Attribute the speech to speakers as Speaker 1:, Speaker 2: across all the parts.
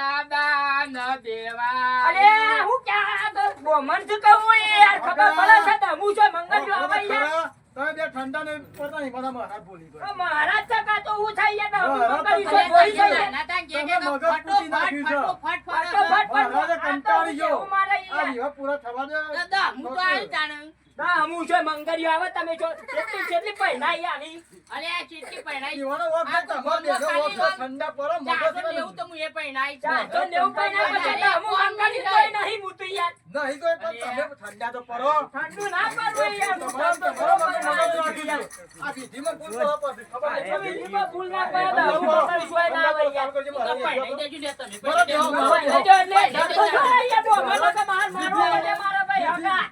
Speaker 1: હો દાન દેવા
Speaker 2: અરે હું ક્યાં તો બોમન શું કહું યાર. ખબર પડે છે તો હું છું મંગળ જો હવે યાર
Speaker 3: તમે બે ઠંડા ને પડતા નહીં પાછા મહારાજ બોલી ગયો.
Speaker 2: મહારાજ ચકા તો હું થઈ યાર હું છે
Speaker 1: નાના તાન જે જે તો
Speaker 3: તમે મગજ
Speaker 1: ફટો
Speaker 3: નાખ્યું છે.
Speaker 1: ફટ ફટ
Speaker 2: ફટ ફટ
Speaker 3: કંટાળી ગયો. આ વિવાહ પૂરા થવા દે.
Speaker 1: દાદા હું તો આવી જાણે.
Speaker 2: ના હું છું મંગળિયો આવે તમે છો કેટલી કેટલી પહેલા આવી
Speaker 1: અરે આ કેટલી પહેરાઈ
Speaker 3: ઓનો વખત
Speaker 1: તો
Speaker 3: તમારે બેનો વખત ઠંડા પડો મગજ
Speaker 1: ચારસો લેવું તો હું એ પહેરાઈ
Speaker 2: તો નેવું પહેલા પછી તો હું મંગળી કોઈ નહીં હું તો યાર
Speaker 3: નહીં તો પણ તમે ઠંડા તો પડો
Speaker 2: ઠંડુ ના પડવું યાર હું તો
Speaker 3: તો બરોબર
Speaker 2: બરોબર
Speaker 3: મગજ રાખી આ વિધિમાં ભૂલ કરવા પડશે. ખબર નહીં.
Speaker 2: વિધિમાં ભૂલ ના પડે તો હું મંગળ છું ના આવે યાર
Speaker 1: તો. પહેરાઈ દેજો ને તમે બરો
Speaker 3: દેવો
Speaker 2: એટલે જો અહીંયા બોમનો તો માર મારવો એટલે મારા ભાઈ હગા.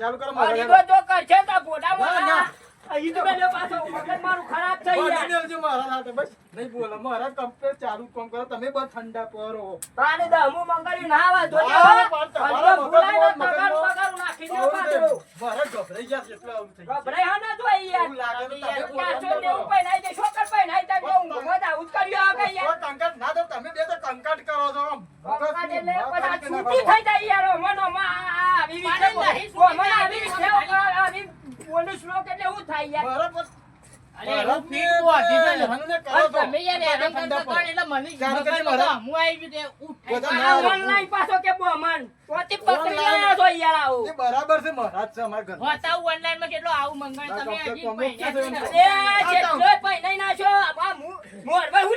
Speaker 3: ચાલુ કરો
Speaker 2: કરશે તો બોડામાં
Speaker 3: તમે બે તો કંકાટ કરો છો. આમ.
Speaker 2: કંકાટ એટલે છૂટી થઈ જાય યાર, આવી. આવી બોલું શ્લોક એટલે હું થાય યાર.
Speaker 3: બરાબર. છે. મહારાજ છે અમારા
Speaker 1: ઘર ઓનલાઈનમાં કેટલો આવું મંગાવ્યું તમે
Speaker 2: નાખ્યો. હું.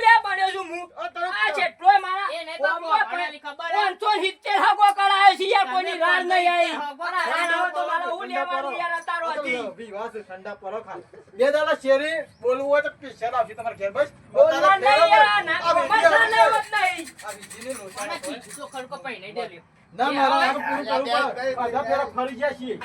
Speaker 2: લેવા બન્યો છું હું?
Speaker 3: આ તરફ
Speaker 2: મારા
Speaker 1: ખબર હે?
Speaker 2: પાંચસો સિત્તેર હાગો કરાયો છે યાર, કોઈની રાડ નહીં આવી.
Speaker 1: હાગો
Speaker 2: રાડ
Speaker 1: કરાયો.
Speaker 2: આવે તો મારે હું લેવાનું યાર અતારો હતી.
Speaker 3: વિવાહ છે, ઠંડા ખાલી. બે દાડા શેરી બોલવું હોય તો સ્પેશિયલ આવશે તમારા ઘેર બસ.
Speaker 2: બોલવા નહીં ના-
Speaker 3: મારા પૂરું કરવું પડે. ફેરા ગયા છીએ.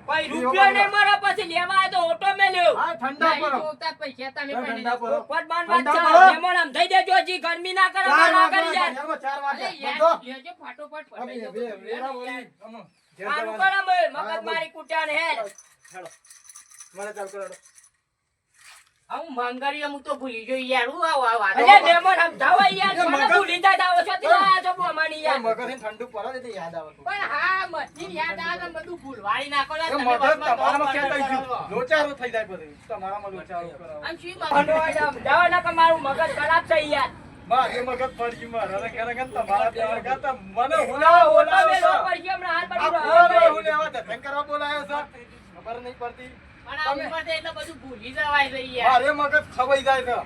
Speaker 3: હા,
Speaker 1: હું
Speaker 2: ભાઈ રૂપિયો નહીં મારા પાસે લેવા આવ્યો તો ઓટો મેલ્યો.
Speaker 3: હા, ઠંડા પડો.
Speaker 1: પૈસા તમે
Speaker 3: હા, ઠંડા પડો.
Speaker 2: પોપટ બાન વાત છે.
Speaker 3: પડો.
Speaker 2: આમ થઈ દેજો હજી ગરમી ના કરે ના કરી જાય
Speaker 3: ઘરમાં ચાર બંધો.
Speaker 1: લેજો ફાટોફાટ
Speaker 3: પડી વેરા બોલી
Speaker 2: આનું. કરે
Speaker 3: હા,
Speaker 2: મગજ મારી કુટ્યા ને હેર.
Speaker 3: હેલો. મને ચાલ કરો.
Speaker 1: હું મંગારી હું તો ભૂલી ગયો યાર હું આવું આવું આવું.
Speaker 2: અલ્યા મહેમાન યાર, મને
Speaker 3: મગજ-
Speaker 2: ભૂલી જાય આવો છો તે આયા છો બોમાની યાર.
Speaker 3: મગજને ઠંડુ પડે તે યાદ આવે
Speaker 1: પણ હા મસ્તી યાદ આવે બધું ભૂલવાડી નાખો ને
Speaker 3: એ મગજ તમારામાં
Speaker 1: તો
Speaker 3: થઈ ગયું? લોચારું થઈ જાય બધું. તમારામાં લોચારું કરાવો.
Speaker 1: આમ શું
Speaker 2: અને
Speaker 1: મંગારી?
Speaker 2: ના કે મારું મગજ ખરાબ થઈ યાર.
Speaker 3: મારે મગજ પડી ઘરે તમારા બે. મને
Speaker 2: પડી હમણાં હાલ પડી
Speaker 3: કોણ
Speaker 2: ગયો.
Speaker 3: હું કરવા બોલાયો છો? ખબર નહીં પડતી. મારે મગજ ખવાઈ જાય છે.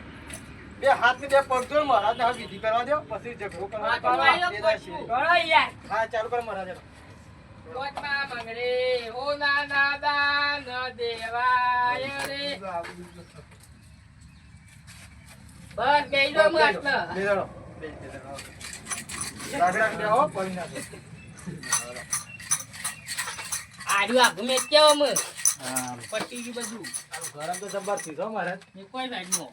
Speaker 3: બે હાથ બે પગ વિધિ કરવા દો પછી ઝઘડો કરવા
Speaker 1: હા,
Speaker 3: ચાલુ કરો મહારાજ
Speaker 1: દાન દેવાય રે. બસ મસ્ત. આડું આગું પટી ગયું બધું?
Speaker 3: ગરમ તો જબરથી છો મારે.
Speaker 1: એ કોઈ સાઈડ
Speaker 3: નો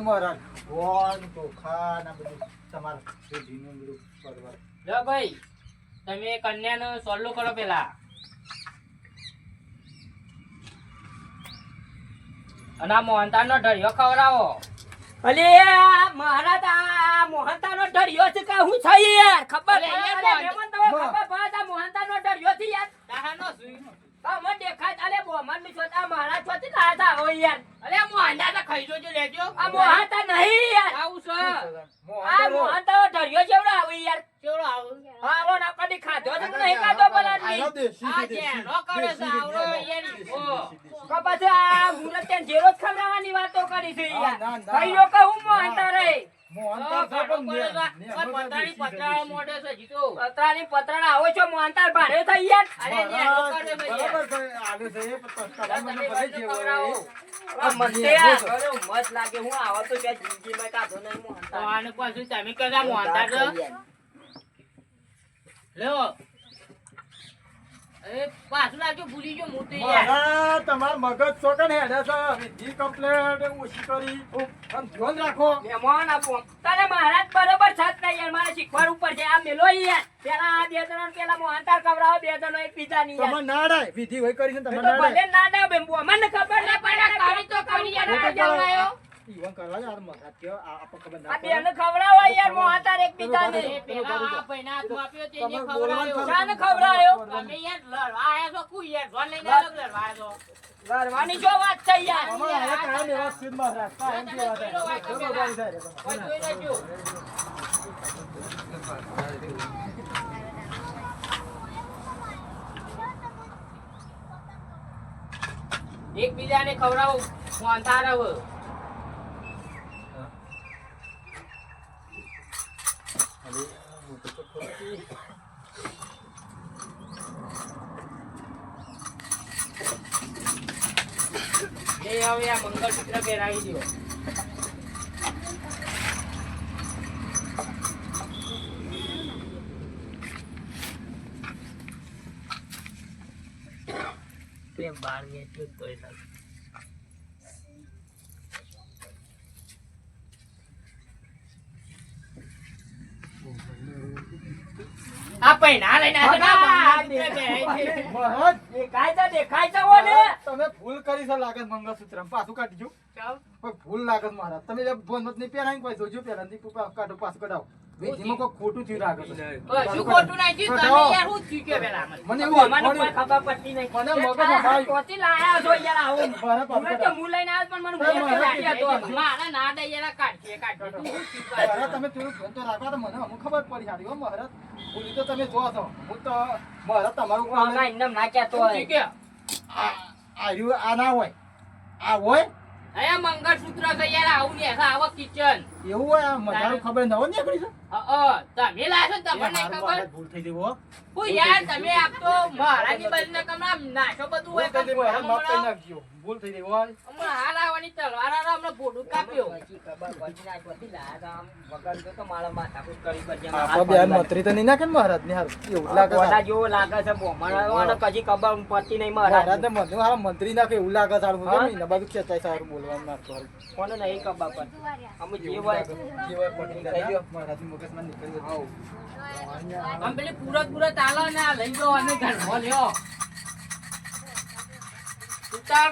Speaker 3: મહારાજ ગોળ ચોખા ને બધું તમારે પેઢીનું બધું પરવાર.
Speaker 1: જો ભાઈ તમે કન્યાનો સોલ્લો કરો પેલા. અને આ મોહનતાનો ઢળિયો ખવડાવો.
Speaker 2: અલે મારા તા મોહનતા મોહનતાનો ડરિયો છે કે હું છે યાર? ખબર
Speaker 1: અલે,
Speaker 2: અલે, મહેમાન તમે ખબર પડે મોહનતા મોહનતાનો ડરિયો છે યાર.
Speaker 1: તાહાનો નો.
Speaker 2: આ મને દેખાય છે. અલે બોમનની છોતા મારા છોતી તા તા હો યાર.
Speaker 1: અરે મોહનતા તો ખાઈ જોજો લેજો.
Speaker 2: આ મોહનતા નહીં યાર.
Speaker 1: આવું છે.
Speaker 2: આ મોહનતાનો ડરિયો જેવડો આવી યાર.
Speaker 1: કેવડો
Speaker 2: ખવડાવવાની વાતો કરી છે મોહનતા
Speaker 1: ભાઈ
Speaker 2: લાગે હું આવો તો ત્યાં જિંદગીમાં કાઢો નહીં
Speaker 1: તો
Speaker 2: મોહનતાર
Speaker 1: આને પાછું તમે કદા. એ પાછું લાગ્યું ભૂલી ગયો હું તો યાર.
Speaker 3: મારા તમાર મગજ ચોકે હેડે છે. વિધિ કમ્પ્લેટ ઓછી કરી. આમ ધ્યાન રાખો.
Speaker 2: મહેમાન આપો. તને મહારાજ બરોબર સાથ નહીં યાર મારે શીખવાડવું પડશે. આ મેલો યાર. પેલા આ બે જણા પેલા મોહનતાર કવરાવો બે જણો યાર.
Speaker 3: તમે ના ડાય. વિધિ હોય કરી છે તમે
Speaker 2: તો
Speaker 3: ના
Speaker 2: ભલે
Speaker 3: ડાય
Speaker 2: ના ના મને ખબર
Speaker 1: તો યાર, આ જમાયો.
Speaker 3: ઈવન કરવા યાર આ મગજ કયો આ આપણને ખબર ના
Speaker 2: આ. બેન ખવડાવો યાર મોહનતાર એકબીજાને
Speaker 1: એ પેલા આ પૈના હાથમાં આપ્યો તે ને.
Speaker 3: ખરું.
Speaker 2: શાને ખવડાવ્યો?
Speaker 1: તમે યાર લડવા આયા છો કુ યાર જોન લઈને અલગ લડવા આયા છો?
Speaker 2: લડવાની જો વાત છે યાર
Speaker 3: અમારે એક કામ એવા સીધમાં રાખતા એમ કેવા વાત
Speaker 1: છે જોઈ લો,
Speaker 3: બરોબર થાય રે તમે.
Speaker 1: કોઈ જોઈ લેજો. એકબીજાને ખવડાવો હવે. એ હવે આ મંગળસૂત્ર પહેરાવી દ્યો. પ્રેમ બહાર વેચ્યું તોય લાગે. આ પૈણા લઈને
Speaker 2: દેખાય દેખાય ને
Speaker 3: તમે ભૂલ કરી છે લાગે છે પાછું કાઢી જો. ભૂલ લાગે મારા. તમે ફોન મત નહીં પહેરાવીને કોઈ જોજો પહેલાથી કાઢો પાછું કઢાવો. કોઈ ખોટું થયું છે
Speaker 1: શું ખોટું નાખ્યું? તમે યાર હું થયું કે પેલા મને?
Speaker 3: એવું
Speaker 2: મને કોઈ ખબર પડતી નહીં
Speaker 3: મને મગજ ભાઈ
Speaker 2: કોતી લાયા છો યાર આવો
Speaker 3: પાસે
Speaker 2: હું તો હું લઈને આવ્યો પણ મને
Speaker 3: તો મારા
Speaker 2: લાગી હતો.
Speaker 1: મારા ના દે યાર કાઢીએ. તું થયું કાઢીએ?
Speaker 3: તમે થોડું ફોન તો રાખો તો મને અમુક ખબર પડી સારી હો મહારાજ બોલી તો તમે જો છો હું તો મહારાજ તમારું
Speaker 2: હું હમણાં એમને ના કહેતો હોય.
Speaker 1: થયું કે?
Speaker 3: આ આ ના હોય આ હોય
Speaker 1: અહીંયા મંગળસૂત્ર છે યાર, આવું ને આવો કિચન.
Speaker 3: એવું હોય આ ખબર ન હોય નીકળી છે
Speaker 1: તમે લાશો તમને ખબર?
Speaker 3: ભૂલ થઈ ગઈ હું.
Speaker 1: યાર તમે આપ તો મહારાજની બાજુના કમરા નાશો બધું હોય
Speaker 3: ભૂલ થઈ માફ કરી નાખજો. ભૂલ થઈ ગઈ હોય
Speaker 1: હાલ. આવવાની તલવાર હાલ હમણાં ભોડું કાપ્યો.
Speaker 2: ખબર પડી ના ત્યાંથી લાયા આમ વગર તો તો મારા માથાકૂટ કરી કરજે. આમ
Speaker 3: આપણા
Speaker 2: હાથ
Speaker 3: બેન
Speaker 2: પકડી
Speaker 3: મત્રી તો નહીં નાખે ને મહારાજ ને હારું એવું લાગે છે.
Speaker 2: જેવો લાગે છે ભોમરાઓને કજી ખબર પડતી નહીં મહારાજ
Speaker 3: ને મંત્રી હારા મંત્રી નાખે એવું લાગે સારું
Speaker 2: હા?
Speaker 3: એના બાજુ ખેંચાય સારું બોલવાનું નાખતો હારું.
Speaker 2: કોને નહીં ખબર પડતી? અમે જે હોય.
Speaker 3: જે.
Speaker 1: આમ પેલી પૂરત પૂરત આલો ને આ લઈ જાઓ અને ઘરમાં લ્યો.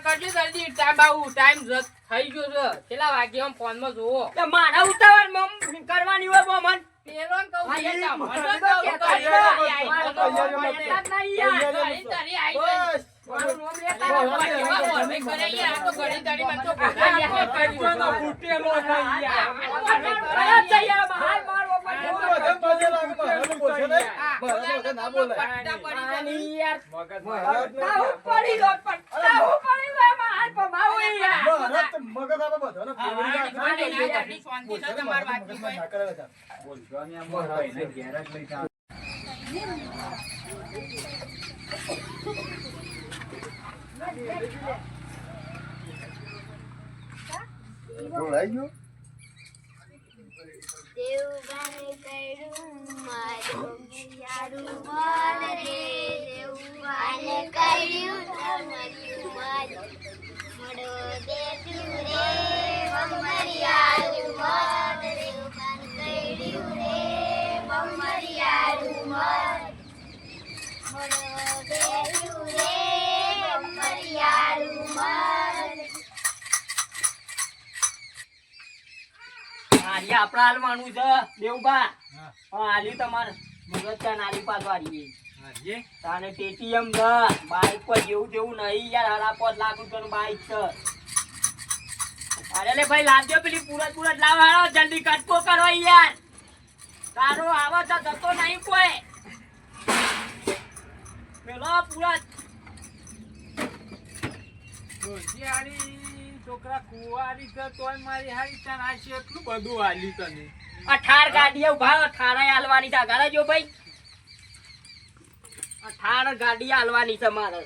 Speaker 1: કરજો જલ્દી. ટાઈમ બાબુ ટાઈમ થઈ ગયો છે. કેટલા આમ ફોનમાં જોવો
Speaker 2: મારા ઉતાવળ મમ કરવાની હોય મોમન
Speaker 1: પેલો કહું યાર, ઘડી ઘડી મને તો ભોગા યાર કર્યું છે.
Speaker 2: કયા છે યાર? હાલ મારવો પડે.
Speaker 3: એવું બધે બધે લાગે. મહારાજ બોલશે નહીં.
Speaker 1: હા,
Speaker 3: મહારાજ વગર ના બોલાય.
Speaker 1: પટ્ટા પડી જાય.
Speaker 2: આની યાર.
Speaker 3: મહારાજ ને-
Speaker 2: તાહુ પડી લો પણ. તાહુ પડી લો એમાં હાથ પમાવો યાર.
Speaker 3: મહારાજ તો મગજ આપે બધાને ફેરવી નાખે.
Speaker 1: હા, નહીં, નહીં, ઘરની શાંતિ
Speaker 3: બોલશે
Speaker 1: છે
Speaker 3: ને
Speaker 1: તમારી
Speaker 3: મહારાજ
Speaker 1: વાતની
Speaker 3: મગજમાં
Speaker 1: કોઈ.
Speaker 3: ના કરે બધા. મહારાજ છે. બોલાઈ ગયું?
Speaker 4: દેવબાને કર્યું મારું યારું મન રે દેવબાને કર્યું મળ્યું મારું મળો દેતું રે
Speaker 2: આલી આપણા હાલવાનું છે દેવબા
Speaker 3: હા.
Speaker 2: હા તમારે મગજ નાલી પાછો આલી તાને ટેટીએમ છે બાઈક પર જેવું જેવું નહીં યાર હારા પાંચ લાખ રૂપિયાનું બાઈક છે. અરે લે ભાઈ લાવજો પેલી પૂરત પૂરત લાવ હાલો જલ્દી કટકો કરો યાર. તારો આવો તો જતો નહીં કોઈ. પેલો પૂરત
Speaker 5: હારી છોકરા કુવારી છે તોય મારી હારી તને આ છે એટલું બધું હાલી તને.
Speaker 2: અઠાર ગાડીઓ ઊભા અઠારે હાલવાની છે. આગળ જો ભાઈ. અઠાર ગાડી હાલવાની છે મારે.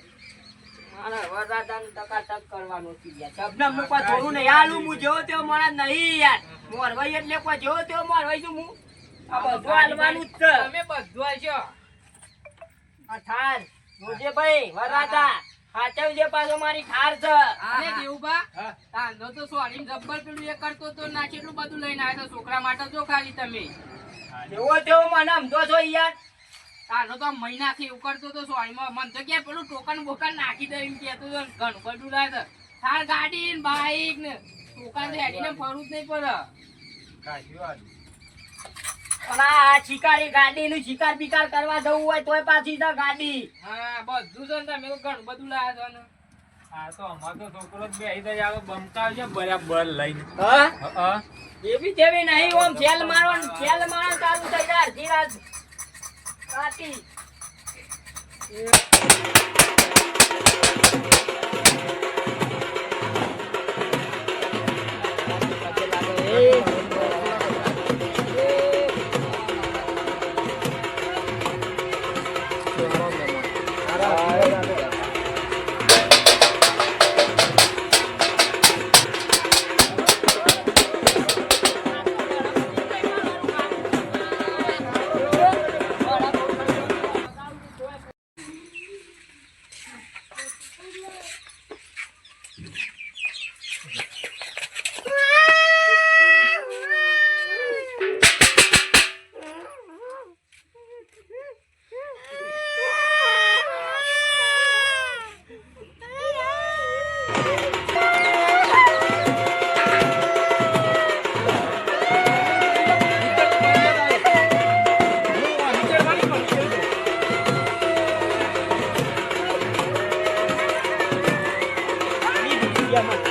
Speaker 2: મારે વરરાજાનું ટકાટક કરવાનું છે યાર. શબનમનું કોઈ થોડું નહીં. હાલું હું જેવો તેવો માણસ નહીં યાર. મોરવાઈ એટલે કોઈ જેવો તેવો મોરવાઈ છું હું. આ બધું હાલવાનું જ છે.
Speaker 1: તમે બધું
Speaker 2: અઠાર ભાઈ વરરાજા. સાચવજે પાછો મારી ઠાર છે.
Speaker 1: અરે દેવુભા. તાંધો તો સોરી જબ્બર પેલું એ કરતો તો ના કેટલું બધું લઈને આવ્યો છોકરા માટે જો ખાલી તમે.
Speaker 2: જેવો તેવો મને સમજો છો યાર.
Speaker 1: તારો તો મહિનાથી એવું કરતો તો સોરીમાં મન તો કે પેલું ટોકન બોકન નાખી દે એમ કહેતો તો ઘણું બધું લાગે થાર ગાડી ને બાઈક ને ટોકન તો હેડીને ફરવું જ નહીં પડે.
Speaker 2: પણ આ શિકારી ગાડી નું શિકાર બિકાર કરવા જવું હોય તોય પાછી તો ગાડી.
Speaker 1: હા બધું છે ને તમે ઘણું બધું છો ને.
Speaker 5: આ તો અમાર તો છોકરો જ બેહી દે આવે બમકાવ છે બરાબર લઈને.
Speaker 2: હા?
Speaker 5: હા
Speaker 2: એવી જેવી નહીં ઓમ જેલ જેલ મારો ચાલુ થઈ જાય રાત કાટી
Speaker 1: મહેમાન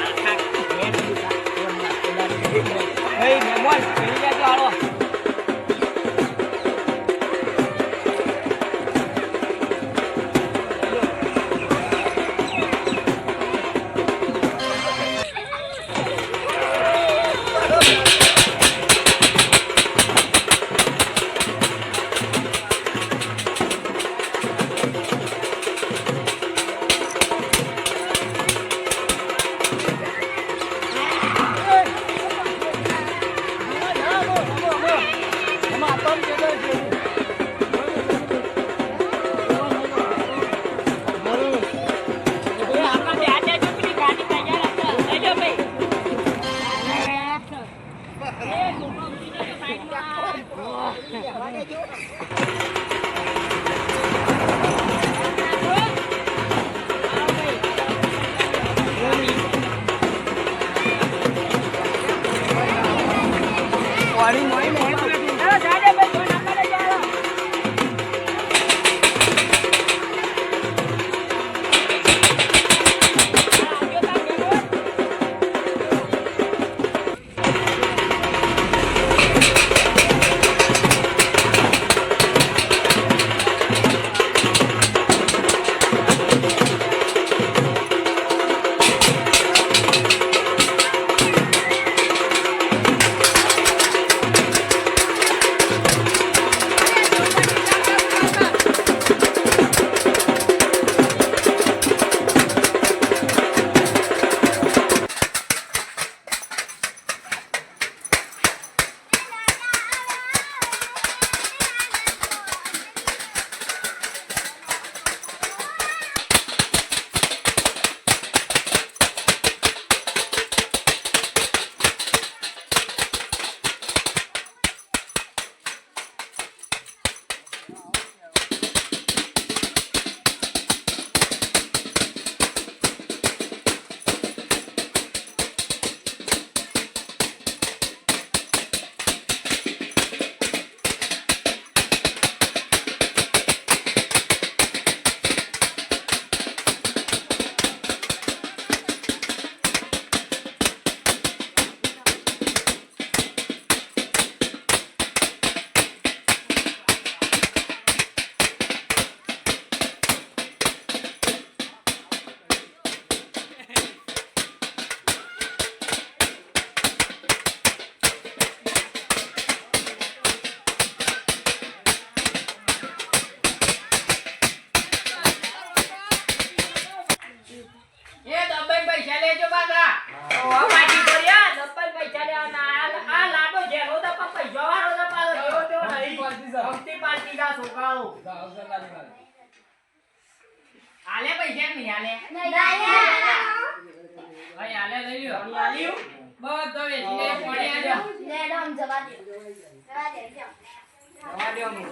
Speaker 1: નહીં આલે. ભાઈ આલે લઈ લ્યો.
Speaker 2: આલ્યું?
Speaker 1: બધો વેચીને પડી આલ્યો
Speaker 4: મેડમ જવા દે જવા દે.
Speaker 2: જવા દ્યો અમને.